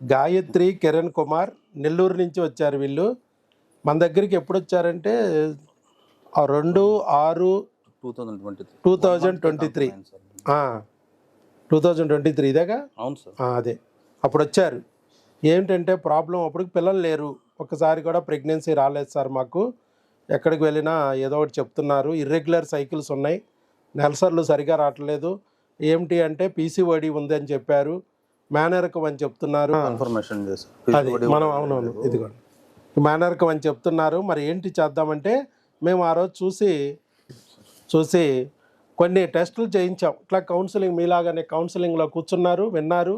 గాయత్రి కిరణ్ కుమార్ నెల్లూరు నుంచి వచ్చారు వీళ్ళు. మన దగ్గరికి ఎప్పుడు వచ్చారంటే ఆ రెండు ఆరు two thousand twenty three two thousand twenty three two thousand twenty three ఇదేగా? అవును సార్ అదే. అప్పుడు వచ్చారు. ఏంటంటే ప్రాబ్లం అప్పుడు పిల్లలు లేరు. ఒకసారి కూడా ప్రెగ్నెన్సీ రాలేదు సార్ మాకు. ఎక్కడికి వెళ్ళినా ఏదో ఒకటి చెప్తున్నారు. ఇర్రెగ్యులర్ సైకిల్స్ ఉన్నాయి. నెలసర్లు సరిగా రావట్లేదు. ఏమిటి అంటే పీసీఓడి ఉంది అని చెప్పారు. మేనరకం అని చెప్తున్నారు. కన్ఫర్మేషన్ అది మనం అవునవును. ఇదిగోండి. మేనరకం అని చెప్తున్నారు. మరి ఏంటి చేద్దామంటే మేము ఆ రోజు చూసి చూసి కొన్ని టెస్టులు చేయించాం. ఇట్లా కౌన్సిలింగ్ మీలాగానే కౌన్సిలింగ్లో కూర్చున్నారు విన్నారు.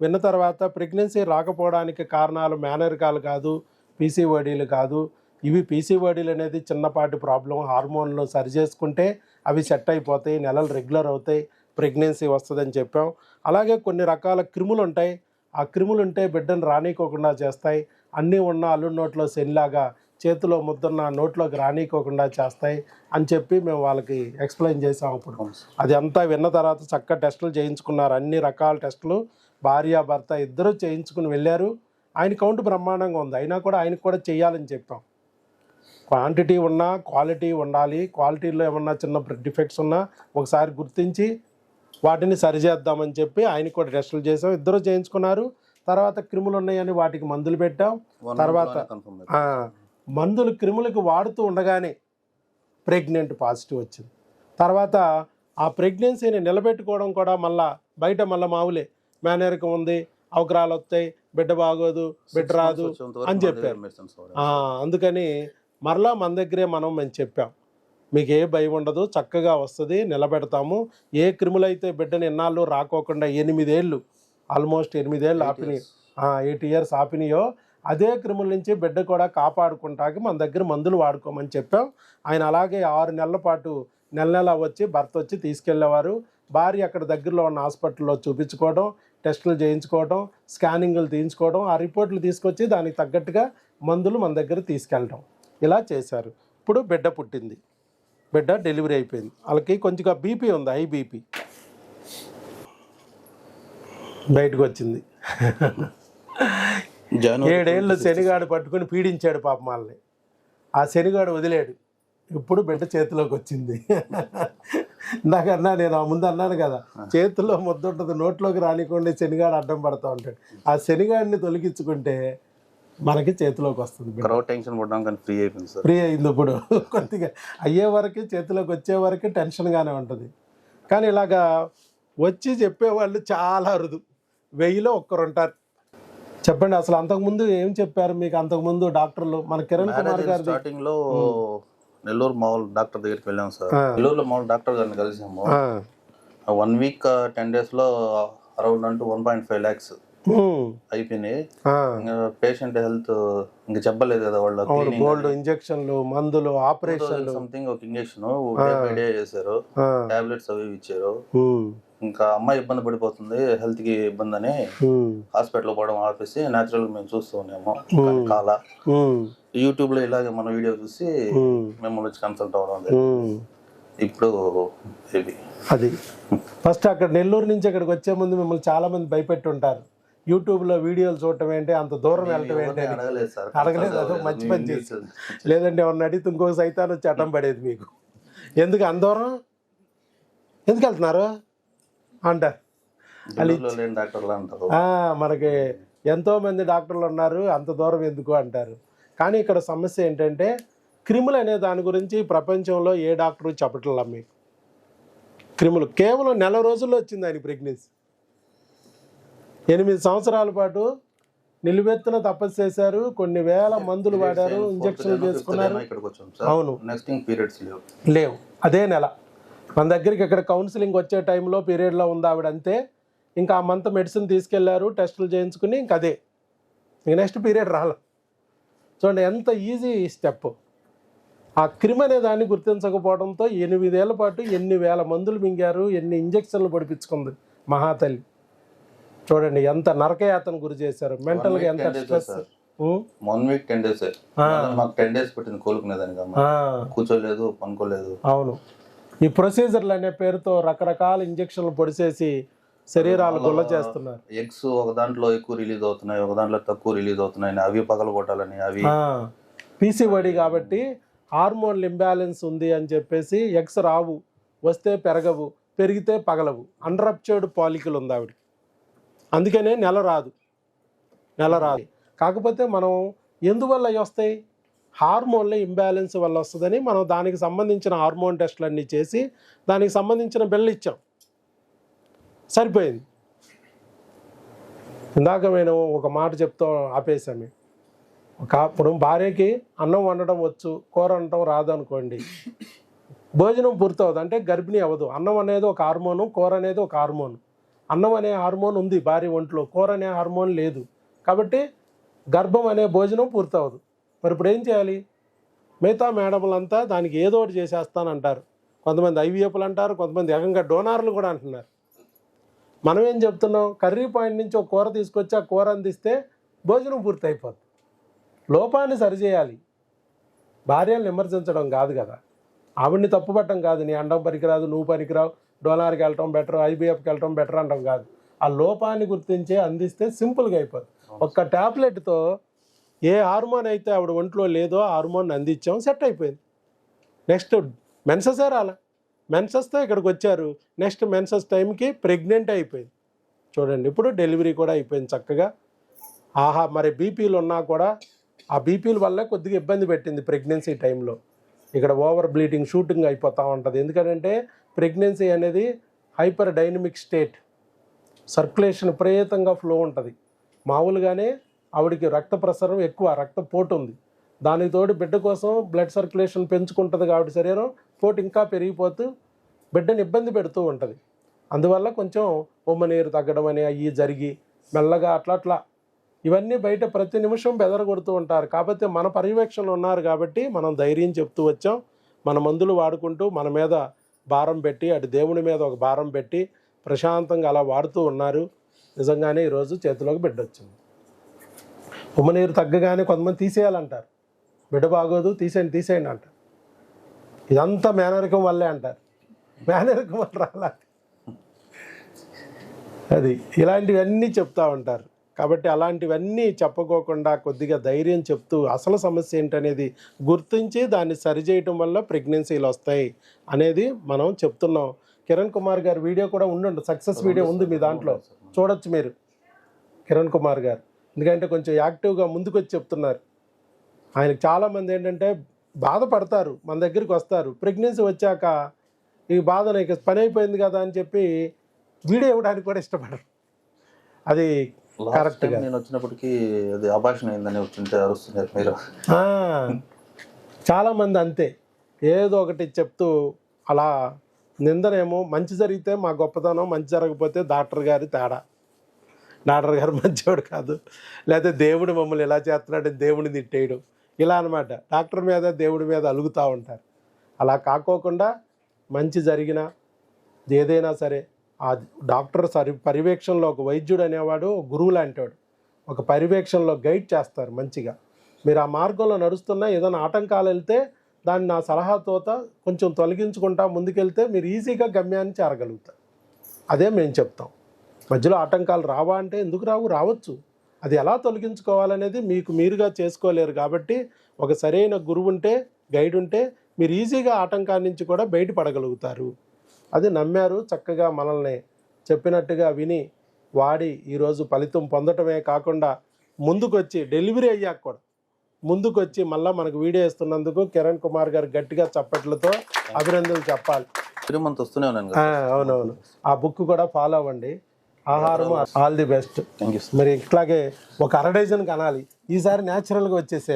విన్న తర్వాత ప్రెగ్నెన్సీ రాకపోవడానికి కారణాలు మేనరికాలు కాదు పీసీఓడీలు కాదు. ఇవి పీసీఓడీలు అనేది చిన్నపాటి ప్రాబ్లం హార్మోన్లు సరి చేసుకుంటే అవి సెట్ అయిపోతాయి నెలలు రెగ్యులర్ అవుతాయి. ప్రెగ్నెన్సీ వస్తుందని చెప్పాం. అలాగే కొన్ని రకాల క్రిములు ఉంటాయి ఆ క్రిములు ఉంటే బిడ్డను రానికోకుండా చేస్తాయి. అన్నీ ఉన్న అల్లుడి నోట్లో శనిలాగా చేతిలో ముద్దన్న నోట్లోకి రానికోకుండా చేస్తాయి అని చెప్పి మేము వాళ్ళకి ఎక్స్ప్లెయిన్ చేసాం అప్పుడు. అది అంతా విన్న తర్వాత చక్క టెస్టులు చేయించుకున్నారు. అన్ని రకాల టెస్టులు. భార్య భర్త ఇద్దరు చేయించుకుని వెళ్ళారు. ఆయన కౌంట్ బ్రహ్మాండంగా ఉంది. అయినా కూడా ఆయనకు కూడా చేయాలని చెప్పాం. క్వాంటిటీ ఉన్నా క్వాలిటీ ఉండాలి. క్వాలిటీలో ఏమన్నా చిన్న డిఫెక్ట్స్ ఉన్నా ఒకసారి గుర్తించి వాటిని సరిచేద్దామని చెప్పి ఆయనకు కూడా టెస్టులు చేసాం ఇద్దరు చేయించుకున్నారు. తర్వాత క్రిములు ఉన్నాయని వాటికి మందులు పెట్టాం. తర్వాత మందులు క్రిములకు వాడుతూ ఉండగానే ప్రెగ్నెంట్ పాజిటివ్ వచ్చింది. తర్వాత ఆ ప్రెగ్నెన్సీని నిలబెట్టుకోవడం కూడా మళ్ళా బయట మళ్ళీ మామూలే మేనరికం ఉంది అవకరాలు వస్తాయి బిడ్డ బాగోదు బిడ్డ రాదు అని చెప్పారు. అందుకని మరలా మన దగ్గరే మనం మేము చెప్పాం. మీకు ఏ భయం ఉండదు చక్కగా వస్తుంది నిలబెడతాము. ఏ క్రిములైతే బిడ్డని ఎన్నాళ్ళు రాకోకుండా ఎనిమిదేళ్ళు ఆల్మోస్ట్ ఎనిమిదేళ్ళు ఆపినాయి ఎయిట్ ఇయర్స్ ఆపినాయో అదే క్రిముల నుంచి బిడ్డ కూడా కాపాడుకుంటాకి మన దగ్గర మందులు వాడుకోమని చెప్పాం. ఆయన అలాగే ఆరు నెలల పాటు నెల నెల వచ్చి భర్త వచ్చి తీసుకెళ్ళేవారు. భార్య అక్కడ దగ్గరలో ఉన్న హాస్పిటల్లో చూపించుకోవడం టెస్టులు చేయించుకోవడం స్కానింగ్లు తీయించుకోవడం ఆ రిపోర్ట్లు తీసుకొచ్చి దానికి తగ్గట్టుగా మందులు మన దగ్గర తీసుకెళ్ళడం. ఇలా చేశారు. ఇప్పుడు బిడ్డ పుట్టింది. బిడ్డ డెలివరీ అయిపోయింది. వాళ్ళకి కొంచెంగా బీపీ ఉంది హై బీపీ. బయటకు వచ్చింది. ఏడేళ్ళు శనిగాడు పట్టుకుని పీడించాడు పాప వాళ్ళని. ఆ శనిగాడు వదిలేడు. ఇప్పుడు బిడ్డ చేతిలోకి వచ్చింది. ఇందాకన్నా నేను ఆ ముందు అన్నాను కదా చేతిలో ముద్ద ఉంటుంది నోట్లోకి రానికుండా శనిగాడు అడ్డం పడతా ఉంటాడు. ఆ శనిగాడిని తొలగించుకుంటే మనకి చేతిలోకి వస్తుంది తర్వాత టెన్షన్ పడ్డాం కానీ ఫ్రీ అయిపోయింది సార్. ఫ్రీ అయింది ఇప్పుడు కొద్దిగా అయ్యే వరకు చేతిలోకి వచ్చే వరకు టెన్షన్గానే ఉంటుంది. కానీ ఇలాగా వచ్చి చెప్పేవాళ్ళు చాలా అరుదు. వెయ్యిలో ఒక్కరు ఉంటారు చెప్పండి అసలు అంతకుముందు ఏం చెప్పారు మీకు? అంతకుముందు డాక్టర్లు మన కిరణ్ కుమార్ గారి స్టార్టింగ్లో నెల్లూరు మామూలు డాక్టర్ దగ్గరికి వెళ్ళాం సార్. నెల్లూరులో మామూలు డాక్టర్ గారిని కలిసాము. వన్ వీక్ టెన్ డేస్లో అరౌండ్ అంటూ వన్ పాయింట్ ఫైవ్ ల్యాక్స్ అయిపోయినాయి. ఇంకా పేషెంట్ హెల్త్ ఇంకా చెప్పలేదు కదా వాళ్ళ గోల్డ్ ఇంజక్షన్లు మందులు ఆపరేషన్లు సంథింగ్ ఒక ఇంజక్షన్ డే చేశారు. టాబ్లెట్స్ అవి ఇచ్చారు. ఇంకా అమ్మాయి ఇబ్బంది పడిపోతుంది హెల్త్కి ఇబ్బంది అని హాస్పిటల్ పోవడం ఆపేసి న్యాచురల్ మేము చూస్తూ ఉన్నాము. కాల. యూట్యూబ్లో ఇలాగే మన వీడియో చూసి మిమ్మల్ని వచ్చి కన్సల్ట్ జరిగింది. ఇప్పుడు ఇది. అది. ఫస్ట్ అక్కడ నెల్లూరు నుంచి అక్కడికి వచ్చే ముందు మిమ్మల్ని చాలా మంది భయపెట్టి ఉంటారు. యూట్యూబ్లో వీడియోలు చూడటం ఏంటి? అంత దూరం వెళ్ళటం ఏంటి అడగలేదు అదో మంచి పని చేసి లేదంటే ఎవరిని అడిగితే ఇంకొక సైతాన్ని అడ్డం పడేది మీకు. ఎందుకు అంత దూరం? ఎందుకు వెళ్తున్నారు? అంటారు. ఆ, మనకి ఎంతో మంది డాక్టర్లు ఉన్నారు అంత దూరం ఎందుకు అంటారు. కానీ ఇక్కడ సమస్య ఏంటంటే క్రిములు అనే దాని గురించి ప్రపంచంలో ఏ డాక్టరు చెప్పట్లా మీకు? క్రిములు. కేవలం నెల రోజుల్లో వచ్చింది ఆయన ప్రెగ్నెన్సీ. ఎనిమిది సంవత్సరాల పాటు నిలువెత్తున తపస్సు చేశారు. కొన్ని వేల మందులు వాడారు ఇంజక్షన్లు చేసుకున్నారు. అవును. నెక్స్ట్ పీరియడ్స్ లేవు. లేవు. అదే నెల. మన దగ్గరికి ఇక్కడ కౌన్సిలింగ్ వచ్చే టైంలో పీరియడ్లో ఉంది ఆవిడ అంతే. ఇంకా ఆ మంత్ మెడిసిన్ తీసుకెళ్ళారు టెస్టులు చేయించుకుని ఇంక అదే. ఇంక నెక్స్ట్ పీరియడ్ రాల. చూడండి ఎంత ఈజీ స్టెప్ ఆ క్రిమ్ అనే దాన్ని గుర్తించకపోవడంతో ఎనిమిదేళ్ళ పాటు ఎన్ని వేల మందులు మింగారు ఎన్ని ఇంజక్షన్లు పడిపించుకుంది మహాతల్లి. చూడండి ఎంత నరకయాతన గురి చేశారు. మెంటల్గా ఎంత 10 days stress. One week ten days మాకు టెన్ డేస్ పెట్టింది కోలుకునేదానికి కూర్చోలేదు పనుకోలేదు. అవును. ఈ ప్రొసీజర్లు అనే పేరుతో రకరకాల ఇంజక్షన్లు పొడిసేసి శరీరాలు గుల్ల చేస్తున్నారు. ఎగ్స్ ఒక దాంట్లో ఎక్కువ రిలీజ్ అవుతున్నాయి ఒక దాంట్లో తక్కువ రిలీజ్ అవుతున్నాయి అవి పగల కొట్టాలని అవి పీసీఓడి కాబట్టి హార్మోన్ ఇంబ్యాలెన్స్ ఉంది అని చెప్పేసి ఎక్స్ రావు వస్తే పెరగవు పెరిగితే పగలవు. అన్రప్చర్డ్ పాలికలు ఉంది ఆవిడ అందుకనే నెల రాదు. నెల రాదు. కాకపోతే మనం ఎందువల్ల అవి వస్తాయి? హార్మోన్ల ఇంబ్యాలెన్స్ వల్ల వస్తుందని మనం దానికి సంబంధించిన హార్మోన్ టెస్టులన్నీ చేసి దానికి సంబంధించిన బిల్లు ఇచ్చాం. సరిపోయింది. ఇందాక నేను ఒక మాట చెప్తూ ఆపేశాను. ఒక ఇప్పుడు భార్యకి అన్నం వండడం వచ్చు కూర వండటం రాదనుకోండి. భోజనం పూర్తవదు. అంటే గర్భిణీ అవ్వదు. అన్నం అనేది ఒక హార్మోను కూర అనేది ఒక హార్మోన్. అన్నం అనే హార్మోన్ ఉంది భార్య ఒంట్లో కూర అనే హార్మోన్ లేదు. కాబట్టి గర్భం అనే భోజనం పూర్తవదు. మరి ఇప్పుడు ఏం చేయాలి? మిగతా మేడములంతా దానికి ఏదో ఒకటి చేసేస్తానంటారు. కొంతమంది ఐవీఎఫ్లు అంటారు కొంతమంది ఏకంగా డోనార్లు కూడా అంటున్నారు. మనం ఏం చెప్తున్నాం? కర్రీ పాయింట్ నుంచి ఒక కూర తీసుకొచ్చి ఆ కూర అందిస్తే భోజనం పూర్తి అయిపోద్ది లోపాన్ని సరిచేయాలి. భార్యను విమర్శించడం కాదు కదా. ఆవిడ్ని తప్పుపట్టడం కాదు నీ అండం పనికిరాదు నువ్వు పనికిరావు డోనార్కి వెళ్ళటం బెటర్ ఐబీఎఫ్కి వెళ్ళటం బెటర్ అనడం కాదు. ఆ లోపాన్ని గుర్తించి అందిస్తే సింపుల్గా అయిపోద్ది. ఒక్క ట్యాబ్లెట్తో ఏ హార్మోన్ అయితే ఆవిడ ఒంట్లో లేదో హార్మోన్ అందించాం సెట్ అయిపోయింది. నెక్స్ట్ మెన్సెసే రాలా మెన్సెస్తో ఇక్కడికి వచ్చారు. నెక్స్ట్ మెన్సెస్ టైంకి ప్రెగ్నెంట్ అయిపోయింది. చూడండి ఇప్పుడు డెలివరీ కూడా అయిపోయింది చక్కగా. ఆహా మరి బీపీలు ఉన్నా కూడా ఆ బీపీల వల్ల కొద్దిగా ఇబ్బంది పెట్టింది ప్రెగ్నెన్సీ టైంలో. ఇక్కడ ఓవర్ బ్లీడింగ్ షూటింగ్ అయిపోతూ ఉంటుంది. ఎందుకంటే ప్రెగ్నెన్సీ అనేది హైపర్ డైనమిక్ స్టేట్. సర్క్యులేషన్ విపరీతంగా ఫ్లో ఉంటుంది. మామూలుగానే ఆవిడకి రక్త ప్రసరం ఎక్కువ రక్తపోటు ఉంది. దానికి తోడు బిడ్డ కోసం బ్లడ్ సర్క్యులేషన్ పెంచుకుంటుంది కాబట్టి శరీరం పోటు ఇంకా పెరిగిపోతూ బిడ్డని ఇబ్బంది పెడుతూ ఉంటుంది. అందువల్ల కొంచెం ఉమ్మ నీరు తగ్గడం అని అవి జరిగి మెల్లగా అట్లా అట్లా ఇవన్నీ బయట ప్రతి నిమిషం బెదరగొడుతూ ఉంటారు. కాకపోతే మన పర్యవేక్షణలో ఉన్నారు కాబట్టి మనం ధైర్యం చెప్తూ వచ్చాం. మన మందులు వాడుకుంటూ మన మీద భారం పెట్టి అటు దేవుని మీద ఒక భారం పెట్టి ప్రశాంతంగా అలా వాడుతూ ఉన్నారు. నిజంగానే ఈరోజు చేతిలోకి బిడ్డ వచ్చింది. ఉమ్మనీరు తగ్గగానే కొంతమంది తీసేయాలంటారు. బిడ్డ బాగోదు తీసేయండి తీసేయండి అంటారు. ఇదంతా మేనరికం వల్లే అంటారు. మేనరికం వల్ల రాలా. అది ఇలాంటివన్నీ చెప్తా ఉంటారు. కాబట్టి అలాంటివన్నీ చెప్పుకోకుండా కొద్దిగా ధైర్యం చెప్తూ అసలు సమస్య ఏంటనేది గుర్తించి దాన్ని సరిచేయటం వల్ల ప్రెగ్నెన్సీలు వస్తాయి అనేది మనం చెప్తున్నాం. కిరణ్ కుమార్ గారి వీడియో కూడా ఉండండి. సక్సెస్ వీడియో ఉంది మీ దాంట్లో. చూడొచ్చు మీరు. కిరణ్ కుమార్ గారు. ఎందుకంటే కొంచెం యాక్టివ్గా ముందుకు వచ్చి చెప్తున్నారు. ఆయనకు చాలామంది ఏంటంటే బాధపడతారు మన దగ్గరికి వస్తారు. ప్రెగ్నెన్సీ వచ్చాక ఈ బాధ నీకు పని అయిపోయింది కదా అని చెప్పి వీడియో ఇవ్వడానికి కూడా ఇష్టపడరు. అది లాస్ట్ Correct టైం గా. నేను వచ్చినప్పటికీ అది అభాషణ అయిందని వచ్చింటే అరుస్తున్నారు మీరు. చాలామంది అంతే. ఏదో ఒకటి చెప్తూ అలా నిందనేమో మంచి జరిగితే మా గొప్పతనం మంచి జరగకపోతే డాక్టర్ గారి తేడా. డాక్టర్ గారు మంచివాడు కాదు. లేకపోతే దేవుడు మమ్మల్ని ఎలా చేస్తున్నాడని దేవుడిని తిట్టేయడం. ఇలా అనమాట డాక్టర్ మీద దేవుడి మీద అలుగుతూ ఉంటారు. అలా కాకోకుండా మంచి జరిగిన ఏదైనా సరే ఆ డాక్టర్ సరి పర్యవేక్షణలో ఒక వైద్యుడు అనేవాడు గురువు లాంటివాడు ఒక పర్యవేక్షణలో గైడ్ చేస్తారు మంచిగా. మీరు ఆ మార్గంలో నడుస్తున్నా ఏదైనా ఆటంకాలు వెళ్తే దాన్ని నా సలహాతోత కొంచెం తొలగించుకుంటా ముందుకెళ్తే మీరు ఈజీగా గమ్యాన్ని చేరగలుగుతారు. అదే మేము చెప్తాం. మధ్యలో ఆటంకాలు రావా అంటే ఎందుకు రావు? రావచ్చు. అది ఎలా తొలగించుకోవాలనేది మీకు మీరుగా చేసుకోలేరు కాబట్టి ఒక సరైన గురువు ఉంటే గైడ్ ఉంటే మీరు ఈజీగా ఆటంకాల నుంచి కూడా బయటపడగలుగుతారు. అది నమ్మారు చక్కగా మనల్ని చెప్పినట్టుగా విని వాడి ఈరోజు ఫలితం పొందటమే కాకుండా ముందుకొచ్చి డెలివరీ అయ్యాక కూడా ముందుకొచ్చి మళ్ళీ మనకు వీడియో ఇస్తున్నందుకు కిరణ్ కుమార్ గారు గట్టిగా చప్పట్లతో అభినందనలు చెప్పాలి. వస్తూనే ఉన్నాను అవునవును. ఆ బుక్ కూడా ఫాలో అవ్వండి. ఆహారం ఆల్ ది బెస్ట్. మరి ఇట్లాగే ఒక అర డజన్ కనాలి. ఈసారి న్యాచురల్గా వచ్చేసే